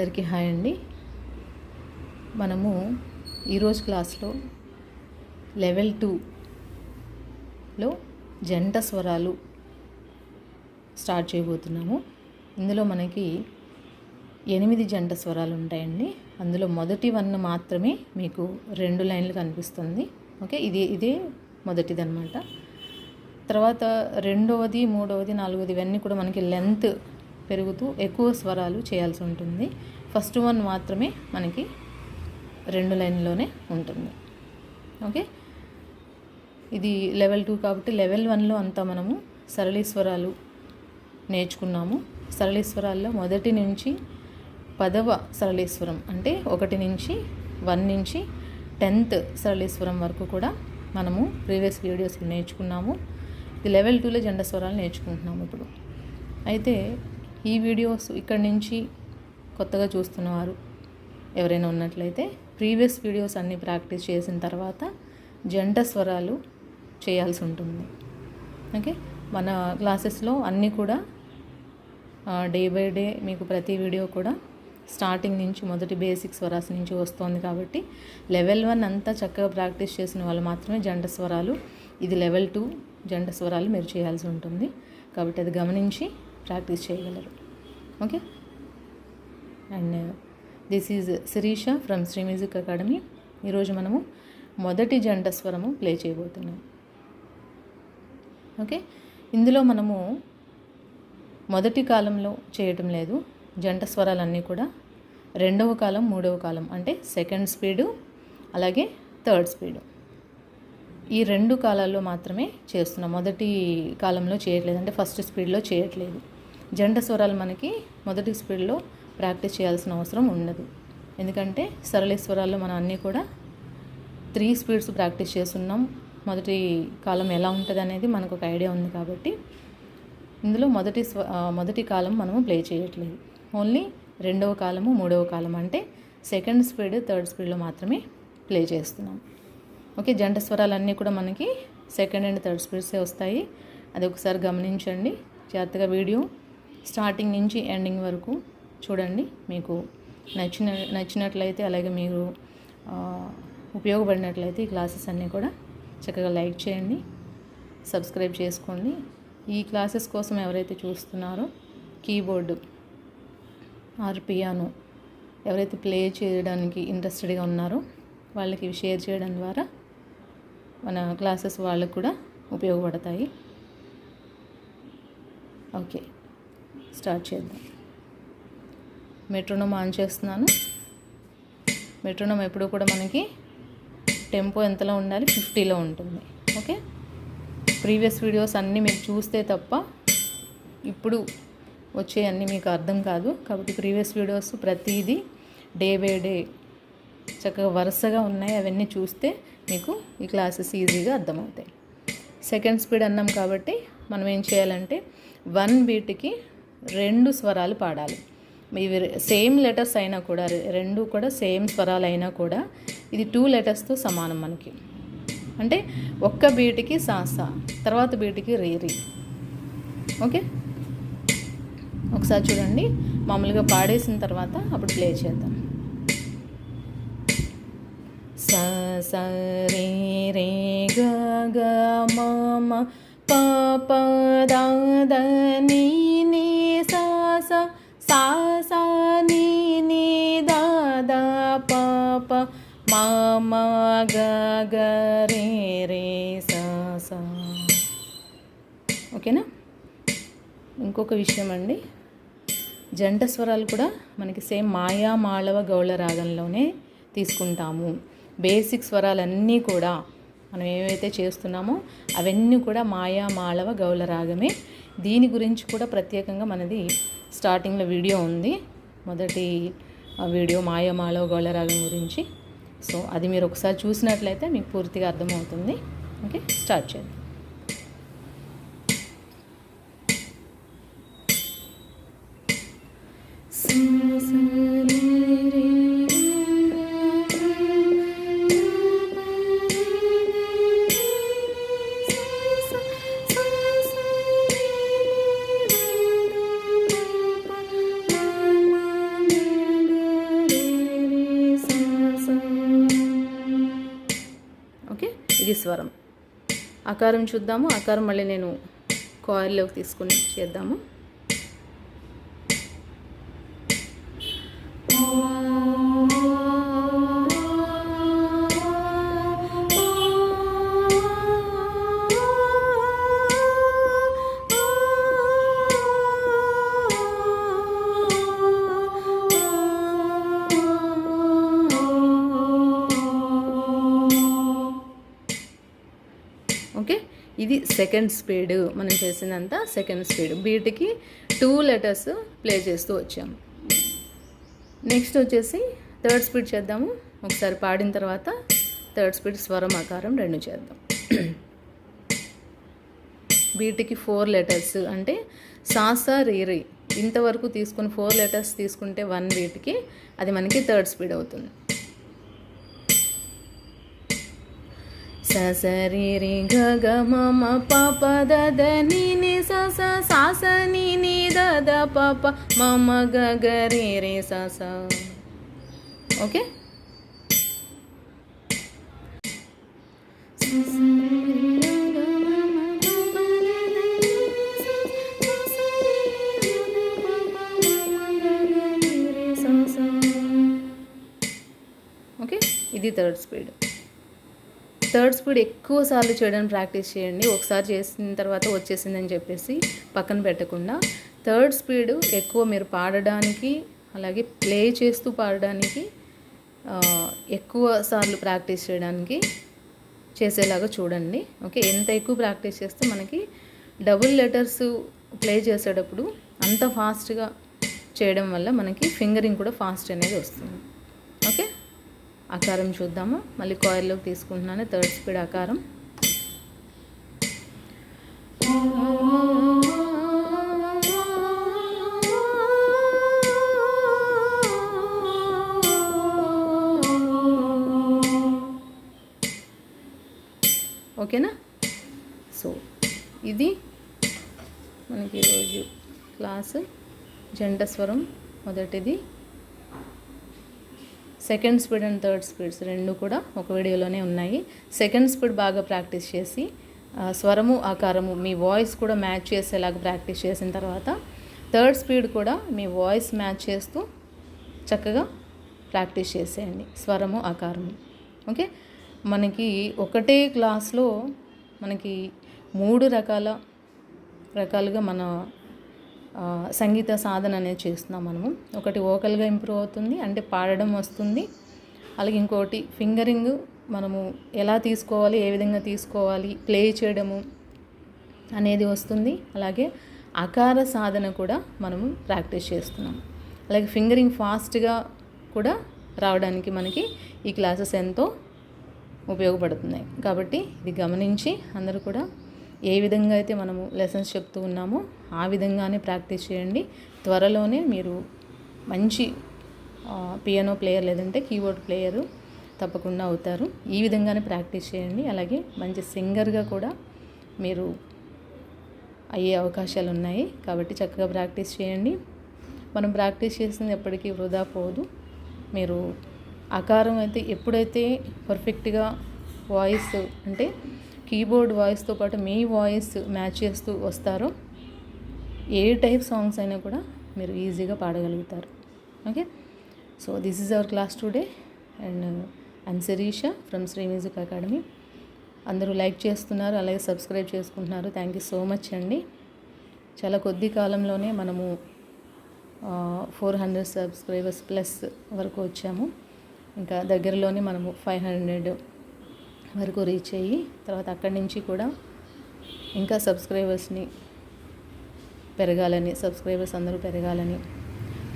అందరికీ హాయ్ అండి. మనము ఈరోజు క్లాస్లో లెవెల్ టూలో జంట స్వరాలు స్టార్ట్ చేయబోతున్నాము. ఇందులో మనకి ఎనిమిది జంట స్వరాలు ఉంటాయండి. అందులో మొదటి వన్ మాత్రమే మీకు రెండు లైన్లు కనిపిస్తుంది. ఓకే? ఇది ఇదే మొదటిది అనమాట తర్వాత రెండవది మూడవది నాలుగవది ఇవన్నీ కూడా మనకి లెంత్ పెరుగుతూ ఎక్కువ స్వరాలు చేయాల్సి ఉంటుంది. ఫస్ట్ వన్ మాత్రమే మనకి రెండు లైన్లోనే ఉంటుంది. ఓకే? ఇది లెవెల్ టూ కాబట్టి లెవెల్ వన్లో అంతా మనము సరళీస్వరాలు నేర్చుకున్నాము. సరళీస్వరాల్లో మొదటి నుంచి పదవ సరళీశ్వరం అంటే ఒకటి నుంచి వన్ నుంచి టెన్త్ సరళీశ్వరం వరకు కూడా మనము ప్రీవియస్ వీడియోస్లో నేర్చుకున్నాము. ఇది లెవెల్ టూలో జెండ స్వరాలు నేర్చుకుంటున్నాము ఇప్పుడు. అయితే ఈ వీడియోస్ ఇక్కడి నుంచి కొత్తగా చూస్తున్నవారు ఎవరైనా ఉన్నట్లయితే ప్రీవియస్ వీడియోస్ అన్నీ ప్రాక్టీస్ చేసిన తర్వాత జంట స్వరాలు చేయాల్సి ఉంటుంది. ఓకే? మన క్లాసెస్లో అన్నీ కూడా డే బై డే మీకు ప్రతి వీడియో కూడా స్టార్టింగ్ నుంచి మొదటి బేసిక్ స్వరాస్ నుంచి వస్తుంది కాబట్టి లెవెల్ వన్ అంతా చక్కగా ప్రాక్టీస్ చేసిన వాళ్ళు మాత్రమే జంట స్వరాలు ఇది లెవెల్ టూ జంట స్వరాలు మీరు చేయాల్సి ఉంటుంది. కాబట్టి అది గమనించి ప్రాక్టీస్ చేయగలరు. Okay? And this is Sirisha from Sri music academy. ఈరోజు మనము మొదటి జంట స్వరము ప్లే చేయబోతున్నాం. ఓకే? ఇందులో మనము మొదటి కాలంలో చేయటం లేదు. జంట స్వరాలన్నీ కూడా రెండవ కాలం మూడవ కాలం అంటే సెకండ్ స్పీడు అలాగే థర్డ్ స్పీడు. ఈ రెండు కాలాల్లో మాత్రమే చేస్తున్నాం. మొదటి కాలంలో చేయట్లేదు. అంటే ఫస్ట్ స్పీడ్లో చేయట్లేదు. జంట స్వరాలు మనకి మొదటి స్పీడ్లో ప్రాక్టీస్ చేయాల్సిన అవసరం ఉండదు. ఎందుకంటే సరళ స్వరాల్లో మనం అన్నీ కూడా త్రీ స్పీడ్స్ ప్రాక్టీస్ చేస్తున్నాం. మొదటి కాలం ఎలా ఉంటుంది అనేది మనకు ఒక ఐడియా ఉంది కాబట్టి ఇందులో మొదటి స్వ మొదటి కాలం మనము ప్లే చేయట్లేదు. ఓన్లీ రెండవ కాలము మూడవ కాలం అంటే సెకండ్ స్పీడ్ థర్డ్ స్పీడ్లో మాత్రమే ప్లే చేస్తున్నాం. ఓకే జంట స్వరాలన్నీ కూడా మనకి సెకండ్ అండ్ థర్డ్ స్పీడ్సే వస్తాయి. అది ఒకసారి గమనించండి. జాగ్రత్తగా వీడియో స్టార్టింగ్ నుంచి ఎండింగ్ వరకు చూడండి మీకు నచ్చిన నచ్చినట్లయితే అలాగే మీరు ఉపయోగపడినట్లయితే ఈ క్లాసెస్ అన్నీ కూడా చక్కగా లైక్ చేయండి సబ్స్క్రైబ్ చేసుకోండి. ఈ క్లాసెస్ కోసం ఎవరైతే చూస్తున్నారో కీబోర్డు ఆర్ పియానో ఎవరైతే ప్లే చేయడానికి ఇంట్రెస్టెడ్గా ఉన్నారో వాళ్ళకి ఇవి షేర్ చేయడం ద్వారా మన క్లాసెస్ వాళ్ళకు కూడా ఉపయోగపడతాయి. ఓకే. స్టార్ట్ చేద్దాం. మెట్రోనోమ్ ఆన్ చేస్తున్నాను. మెట్రోనోమ్ ఎప్పుడు కూడా మనకి టెంపో ఎంతలో ఉండాలి? ఫిఫ్టీలో ఉంటుంది. ఓకే? ప్రీవియస్ వీడియోస్ అన్నీ మీరు చూస్తే తప్ప ఇప్పుడు వచ్చే అన్నీ మీకు అర్థం కాదు. కాబట్టి ప్రీవియస్ వీడియోస్ ప్రతిదీ డే బై డే చక్కగా వరుసగా ఉన్నాయి. అవన్నీ చూస్తే మీకు ఈ క్లాసెస్ ఈజీగా అర్థమవుతాయి. సెకండ్ స్పీడ్ అన్నాం కాబట్టి మనం ఏం చేయాలంటే వన్ బీట్కి రెండు స్వరాలు పాడాలి. ఇవి సేమ్ లెటర్స్ అయినా కూడా రెండు కూడా సేమ్ స్వరాలు అయినా కూడా ఇది టూ లెటర్స్తో సమానం మనకి. అంటే ఒక్క బీటికి సాసా తర్వాత బీటికి రీ రీ. ఓకే? ఒకసారి చూడండి. మామూలుగా పాడేసిన తర్వాత అప్పుడు ప్లే చేద్దాం. స స రే రే గ గ మ మ ప ప ద ద నీ మ గ రే రే సా సా ఓకేనా? ఇంకొక విషయం అండి జంట స్వరాలు కూడా మనకి సేమ్ మాయా మాళవ గౌళ రాగంలోనే తీసుకుంటాము. బేసిక్ స్వరాలన్నీ కూడా మనం ఏవైతే చేస్తున్నామో అవన్నీ కూడా మాయా మాళవ గౌళ రాగమే. దీని గురించి కూడా ప్రత్యేకంగా మనది స్టార్టింగ్లో వీడియో ఉంది. మొదటి వీడియో మాయా మాళవ గౌళ రాగం గురించి. సో అది మీరు ఒకసారి చూసినట్లయితే మీకు పూర్తిగా అర్థమవుతుంది. ఓకే స్టార్ట్ చేద్దాం. స్వరం ఆకారం చూద్దాము. ఆకారం మళ్ళీ నేను కాయిల్లోకి తీసుకుని చేద్దాము. సెకండ్ స్పీడ్ మనం చేసినంత సెకండ్ స్పీడ్ బీట్కి టూ లెటర్స్ ప్లే చేస్తూ వచ్చాము. నెక్స్ట్ వచ్చేసి థర్డ్ స్పీడ్ చేద్దాము. ఒకసారి పాడిన తర్వాత థర్డ్ స్పీడ్ స్వరం ఆకారం రెండు చేద్దాం. బీట్కి ఫోర్ లెటర్స్ అంటే సాసా రీరి ఇంతవరకు తీసుకుని ఫోర్ లెటర్స్ తీసుకుంటే వన్ బీట్కి అది మనకి థర్డ్ స్పీడ్ అవుతుంది. ససరి రి గ గ మ మ ప ప ద ద ని ని స స సా స ని ని ద ద ప ప మ మ గ గ రి రి స స ఓకే? ఓకే ఇది థర్డ్ స్పీడ్ థర్డ్ స్పీడ్ ఎక్కువ సార్లు చేయడానికి ప్రాక్టీస్ చేయండి. ఒకసారి చేసిన తర్వాత వచ్చేసిందని చెప్పేసి పక్కన పెట్టకుండా. థర్డ్ స్పీడ్ ఎక్కువ మీరు పాడడానికి అలాగే ప్లే చేస్తూ పాడడానికి ఎక్కువ సార్లు ప్రాక్టీస్ చేయడానికి చేసేలాగా చూడండి. ఓకే? ఎంత ఎక్కువ ప్రాక్టీస్ చేస్తే మనకి డబుల్ లెటర్స్ ప్లే చేసేటప్పుడు అంత ఫాస్ట్గా చేయడం వల్ల మనకి ఫింగరింగ్ కూడా ఫాస్ట్ అనేది వస్తుంది. ఆకారం చూద్దాము. మళ్ళీ కాయిల్లోకి తీసుకుంటున్నాను. థర్డ్ స్పీడ్ ఆకారం. ఓకేనా? సో ఇది మనకి ఈరోజు క్లాసు. జంట స్వరం మొదటిది. Second speed and third speeds రెండు కూడా ఒక వీడియోలోనే ఉన్నాయి. సెకండ్ స్పీడ్ బాగా ప్రాక్టీస్ చేసి స్వరము ఆకారము మీ వాయిస్ కూడా మ్యాచ్ చేసేలాగా ప్రాక్టీస్ చేసిన తర్వాత థర్డ్ స్పీడ్ కూడా మీ వాయిస్ మ్యాచ్ చేస్తూ చక్కగా ప్రాక్టీస్ చేసేయండి. స్వరము ఆకారము. ఓకే? మనకి ఒకటే క్లాస్లో మనకి మూడు రకాల రకాలుగా మన సంగీత సాధన అనేది చేస్తున్నాం మనము. ఒకటి ఓకల్గా ఇంప్రూవ్ అవుతుంది అంటే పాడడం వస్తుంది. అలాగే ఇంకోటి ఫింగరింగ్ మనము ఎలా తీసుకోవాలి ఏ విధంగా తీసుకోవాలి ప్లే చేయడము అనేది వస్తుంది. అలాగే అకార సాధన కూడా మనము ప్రాక్టీస్ చేస్తున్నాం. అలాగే ఫింగరింగ్ ఫాస్ట్గా కూడా రావడానికి మనకి ఈ క్లాసెస్ ఎంతో ఉపయోగపడుతున్నాయి. కాబట్టి ఇది గమనించి అందరూ కూడా ఏ విధంగా అయితే మనము లెసన్స్ చెప్తూ ఉన్నామో ఆ విధంగానే ప్రాక్టీస్ చేయండి. త్వరలోనే మీరు మంచి పియానో ప్లేయర్ లేదంటే కీబోర్డ్ ప్లేయరు తప్పకుండా అవుతారు. ఈ విధంగానే ప్రాక్టీస్ చేయండి. అలాగే మంచి సింగర్గా కూడా మీరు అయ్యే అవకాశాలు ఉన్నాయి. కాబట్టి చక్కగా ప్రాక్టీస్ చేయండి. మనం ప్రాక్టీస్ చేసింది ఎప్పటికీ వృధా పోదు. మీరు ఆకారం అయితే ఎప్పుడైతే పర్ఫెక్ట్గా వాయిస్ అంటే కీబోర్డ్ వాయిస్తో పాటు మీ వాయిస్ మ్యాచ్ చేస్తూ వస్తారో. ఏ టైప్ సాంగ్స్ అయినా కూడా మీరు ఈజీగా పాడగలుగుతారు. Okay? So this is our class today and I'm Sirisha from Sri music academy. అందరూ లైక్ చేస్తున్నారు అలాగే సబ్స్క్రైబ్ చేసుకుంటున్నారు. థ్యాంక్ యూ సో మచ్ అండి. చాలా కొద్ది కాలంలోనే మనము ఫోర్ హండ్రెడ్ సబ్స్క్రైబర్స్ ప్లస్ వరకు వచ్చాము. ఇంకా దగ్గరలోనే మనము ఫైవ్ హండ్రెడ్ వరకు రీచ్ అయ్యి తర్వాత అక్కడి నుంచి కూడా ఇంకా సబ్స్క్రైబర్స్ని పెరగాలని సబ్స్క్రైబర్స్ అందరూ పెరగాలని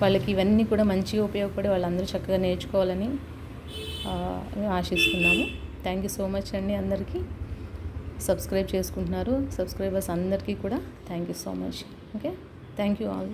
వాళ్ళకి ఇవన్నీ కూడా మంచిగా ఉపయోగపడి వాళ్ళందరూ చక్కగా నేర్చుకోవాలని ఆశిస్తున్నాము. థ్యాంక్ యూ సో మచ్ అండి అందరికీ. సబ్స్క్రైబ్ చేసుకుంటున్నారు. సబ్స్క్రైబర్స్ అందరికీ కూడా thank you so much okay thank you all